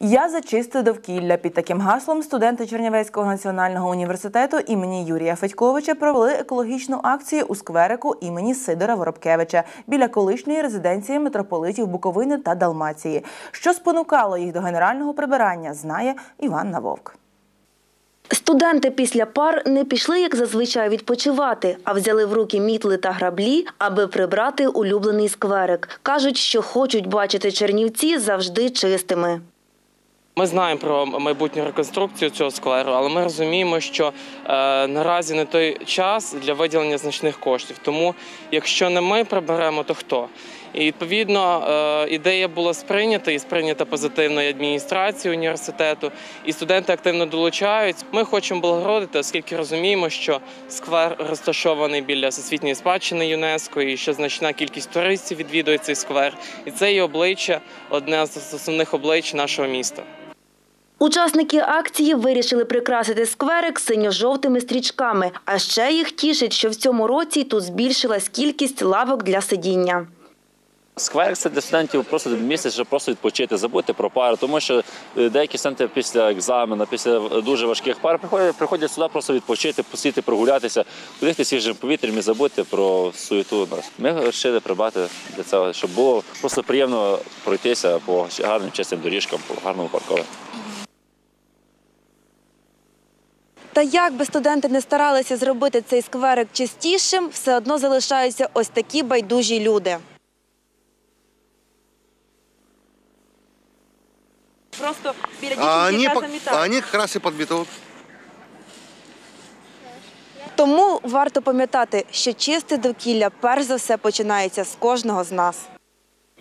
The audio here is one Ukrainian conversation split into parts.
Я за чисте довкілля. Під таким гаслом студенти Чернівецького національного університету імені Юрія Федьковича провели екологічну акцію у скверику імені Сидора Воробкевича біля колишньої резиденції митрополитів Буковини та Далмації. Що спонукало їх до генерального прибирання, знає Іванна Вовк. Студенти після пар не пішли, як зазвичай, відпочивати, а взяли в руки мітли та граблі, аби прибрати улюблений скверик. Кажуть, що хочуть бачити Чернівці завжди чистими. Ми знаємо про майбутню реконструкцію цього скверу, але ми розуміємо, що е, наразі не той час для виділення значних коштів. Тому, якщо не ми приберемо, то хто? І відповідно е, ідея була сприйнята і сприйнята позитивною адміністрацією університету, і студенти активно долучають. Ми хочемо благородити, оскільки розуміємо, що сквер розташований біля всесвітньої спадщини ЮНЕСКО, і що значна кількість туристів відвідує цей сквер. І це є обличчя, одне з основних облич нашого міста. Учасники акції вирішили прикрасити скверик синьо-жовтими стрічками. А ще їх тішить, що в цьому році тут збільшилась кількість лавок для сидіння. Сквер це для студентів просто місце, щоб просто відпочити, забути про пари, тому що е, деякі студенти після екзамену, після дуже важких пар приходять, приходять сюди просто відпочити, посіти, прогулятися, подихати свіжим повітрям і забути про суєту. Ми вирішили прибрати для цього, щоб було просто приємно пройтися по гарним чистим доріжкам, по гарному паркові. Та як би студенти не старалися зробити цей скверик чистішим, все одно залишаються ось такі байдужі люди. Просто біля А они, пок- а они как раз и подметут. Тому варто пам'ятати, що чисте довкілля перш за все починається з кожного з нас.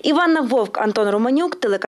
Іванна Вовк, Антон Романюк, телеканал.